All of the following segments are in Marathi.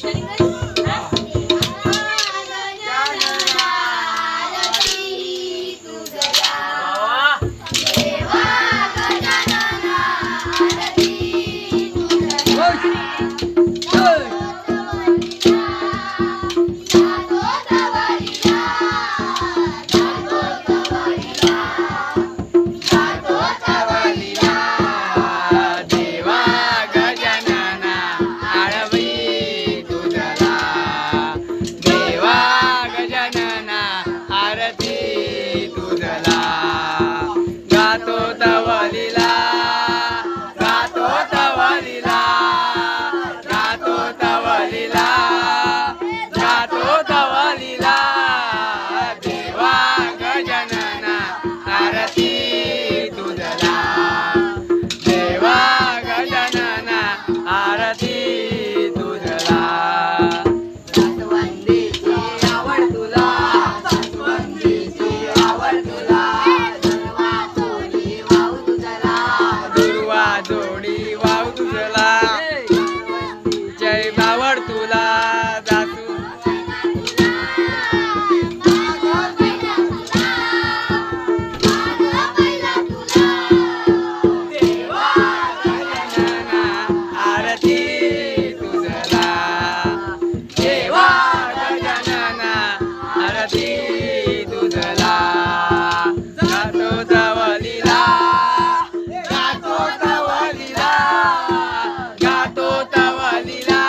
Shutting नदी दुधला. जातो जवलीला जातो जवलीला जातो जवलीला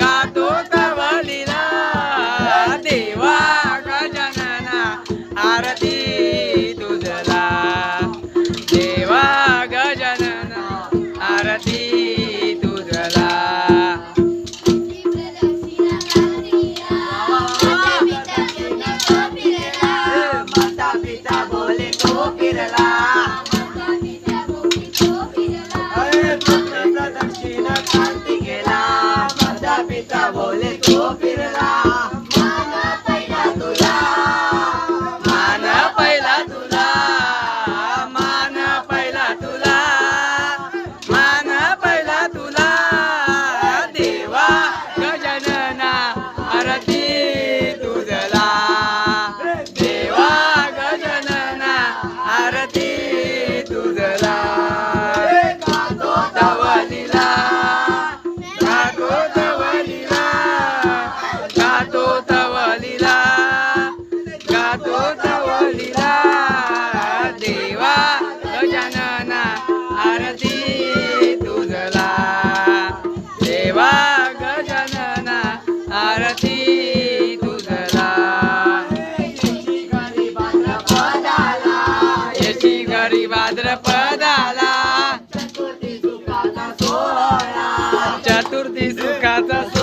जातो जवलीला देवा गजानना आरती दुधला. देवा गजानना आरती पदाला चतुर्थी सुखाचा